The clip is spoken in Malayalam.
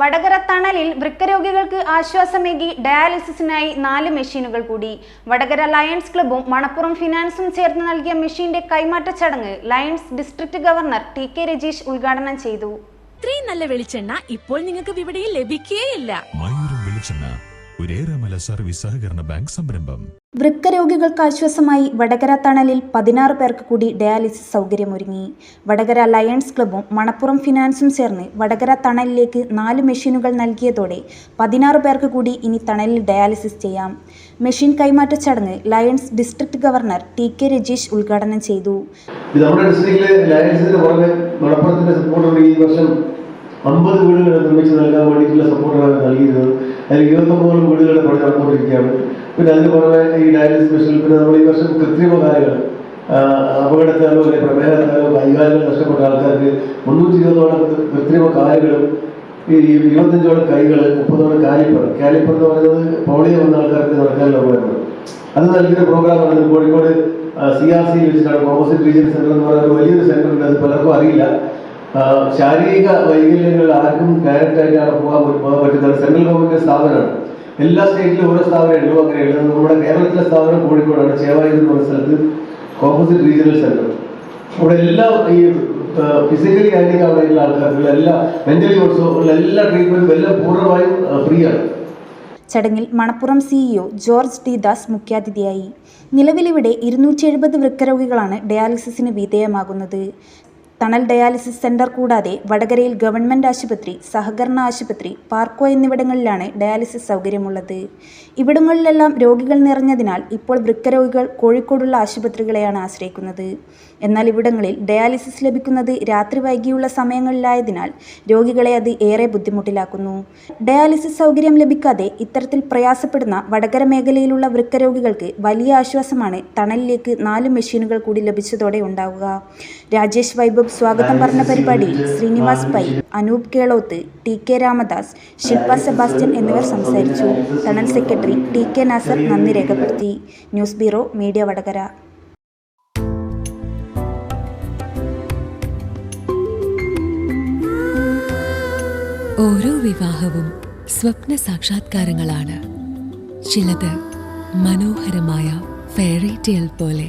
വടകര തണലിൽ വൃക്കരോഗികൾക്ക് ആശ്വാസമേകി ഡയാലിസിസിനായി നാല് മെഷീനുകൾ കൂടി. വടകര ലയൺസ് ക്ലബ്ബും മണപ്പുറം ഫിനാൻസും ചേർന്ന് നൽകിയ മെഷീന്റെ കൈമാറ്റ ചടങ്ങ് Lions district governor T K Rajeesh ഉദ്ഘാടനം ചെയ്തു. ഇത്രയും നല്ല വെളിച്ചെണ്ണ ഇപ്പോൾ നിങ്ങൾക്ക് വിപണിയിൽ ലഭിക്കുകയില്ല വെളിച്ചെണ്ണ ഒരേറെമല സർവീസ് സഹകരണ ബാങ്ക് സംരംഭം. വൃക്കരോഗികൾക്ക് ആശ്വാസമായി വടകര തണലിൽ പതിനാറ് പേർക്ക് കൂടി ഡയാലിസിസ് സൗകര്യമൊരുങ്ങി. വടകര ലയൺസ് ക്ലബ്ബും മണപ്പുറം ഫിനാൻസും ചേർന്ന് വടകര തണലിലേക്ക് നാല് മെഷീനുകൾ നൽകിയതോടെ പതിനാറ് പേർക്ക് കൂടി ഇനി തണലിൽ ഡയാലിസിസ് ചെയ്യാം. മെഷീൻ കൈമാറ്റ ചടങ്ങ് Lions district governor T K Rajeesh ഉദ്ഘാടനം ചെയ്തു. നമ്മുടെ ഡിസ്ട്രിക്റ്റിലെ ലയൺസിന്റെ പുറമെ മലപ്പുറത്തിന്റെ സപ്പോർട്ടോടെ ഈ വർഷം അമ്പത് വീടുകൾ നിർമ്മിച്ച് നൽകാൻ വേണ്ടിയിട്ടുള്ള സപ്പോർട്ടാണ് നൽകിയിരുന്നത്. അതിൽ ഇരുപത്തൊമ്പതോളം വീടുകളുടെ പണി നടന്നുകൊണ്ടിരിക്കുകയാണ്. പിന്നെ അതിന് പുറമെ ഈ ഡയാലിസിസ് സ്പെഷ്യൽ പിന്നെ നമ്മൾ ഈ വർഷം കൃത്രിമ കാലുകൾ അപകടത്താലോ അല്ലെങ്കിൽ പ്രമേഹത്താലോ കൈകാലുകൾ നഷ്ടപ്പെട്ട ആൾക്കാർക്ക് മുന്നൂറ്റി ഇരുപതോളം കൃത്രിമ കാലുകളും ഈ ഇരുപത്തഞ്ചോളം കൈകൾ മുപ്പതോളം കാലിപ്പർ കാലിപ്പർ എന്ന് പറയുന്നത് പോളിയോ വന്ന ആൾക്കാർക്ക് നടക്കാനുള്ള ഉപകരണം അത് നൽകിയൊരു പ്രോഗ്രാമാണ് കോഴിക്കോട് സി ആർ സി വെച്ചിട്ടാണ് കോമസിറ്റ് റീജിയൻ സെന്റർ എന്ന് പറയുന്ന വലിയൊരു സെന്റർ ഉണ്ട്. അത് പലർക്കും അറിയില്ല. ശാരീരിക വൈകല്യങ്ങൾ ആർക്കും ഡയറക്റ്റ് ആയിട്ട് അവിടെ പോകാൻ പോകാൻ പറ്റുന്ന സെൻട്രൽ ഗവൺമെന്റ് സ്ഥാപനമാണ്. എല്ലാ സ്റ്റേറ്റിലും ഓരോ സ്ഥാപനം ഉള്ളൂ എഴുതുന്നത് നമ്മുടെ കേരളത്തിലെ സ്ഥാപനം കോഴിക്കോടാണ്. ചേവായി എന്ന് പറഞ്ഞ സ്ഥലത്ത് കോമ്പോസിറ്റ് റീജിയണൽ സെന്റർ അവിടെ എല്ലാ ഈ ഫിസിക്കലി ഹാൻഡിക്കാവുന്ന ആയിട്ടുള്ള ആൾക്കാർക്കുള്ള എല്ലാ മെന്റലി ഓൾസോ ഉള്ള എല്ലാ ട്രീറ്റ്മെന്റും എല്ലാം പൂർണമായും ഫ്രീ ആണ്. ചടങ്ങിൽ Manappuram CEO George T Das മുഖ്യാതിഥിയായി. നിലവിലിവിടെ ഇരുന്നൂറ്റി എഴുപത് വൃക്കരോഗികളാണ് ഡയാലിസിസിന് വിധേയമാകുന്നത്. തണൽ ഡയാലിസിസ് സെന്റർ കൂടാതെ വടകരയിൽ ഗവൺമെന്റ് ആശുപത്രി സഹകരണ ആശുപത്രി പാർക്കോ എന്നിവിടങ്ങളിലാണ് ഡയാലിസിസ് സൗകര്യമുള്ളത്. ഇവിടങ്ങളിലെല്ലാം രോഗികൾ നിറഞ്ഞതിനാൽ ഇപ്പോൾ വൃക്കരോഗികൾ കോഴിക്കോടുള്ള ആശുപത്രികളെയാണ് ആശ്രയിക്കുന്നത്. എന്നാൽ ഇവിടങ്ങളിൽ ഡയാലിസിസ് ലഭിക്കുന്നത് രാത്രി വൈകിയുള്ള സമയങ്ങളിലായതിനാൽ രോഗികളെ അത് ഏറെ ബുദ്ധിമുട്ടിലാക്കുന്നു. ഡയാലിസിസ് സൗകര്യം ലഭിക്കാതെ ഇത്തരത്തിൽ പ്രയാസപ്പെടുന്ന വടകര മേഖലയിലുള്ള വൃക്കരോഗികൾക്ക് വലിയ ആശ്വാസമാണ് തണലിലേക്ക് നാല് മെഷീനുകൾ കൂടി ലഭിച്ചതോടെ ഉണ്ടാവുക. രാജേഷ് വൈഭവ് സ്വാഗതം പറഞ്ഞ പരിപാടിയിൽ Srinivas Pai Anoop Keloth T K Ramadas Shilpa Sebastian എന്നിവർ സംസാരിച്ചു. Tunnel secretary T K Nasar നന്ദി രേഖപ്പെടുത്തി. News bureau media Vadakara. ഓരോ വിവാഹവും സ്വപ്ന സാക്ഷാത്കാരങ്ങളാണ്. ചിലത് മനോഹരമായ ഫെയറി ടെയിൽ പോലെ.